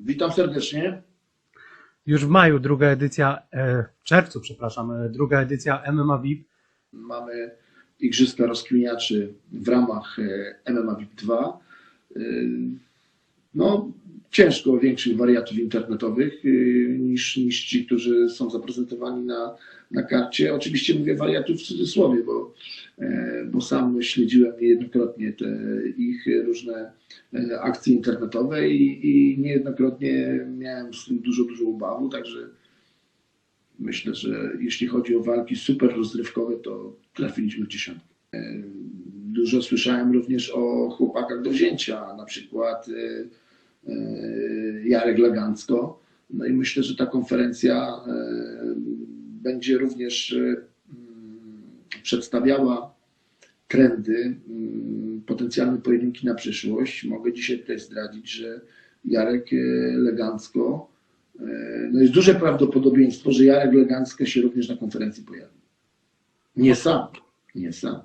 Witam serdecznie. Już w maju druga edycja, e, w czerwcu, przepraszam, e, druga edycja MMA VIP. Mamy Igrzyska Rozkminiaczy w ramach e, MMA VIP 2. E, No, ciężko większych wariatów internetowych e, niż, niż ci, którzy są zaprezentowani na, na karcie. Oczywiście mówię wariatów w cudzysłowie, bo, e, bo sam śledziłem niejednokrotnie te ich różne e, akcje internetowe i, i niejednokrotnie miałem z tym dużo, dużo ubawu, także Myślę, że jeśli chodzi o walki super rozrywkowe, to trafiliśmy w dziesiątkę. E, Dużo słyszałem również o chłopakach do wzięcia, na przykład Jarek Lagancko. No i myślę, że ta konferencja e, będzie również e, mm, przedstawiała trendy, mm, potencjalne pojedynki na przyszłość. Mogę dzisiaj tutaj zdradzić, że Jarek e, Legancko E, no jest duże prawdopodobieństwo, że Jarek Legancko się również na konferencji pojawi. Nie sam, nie sam.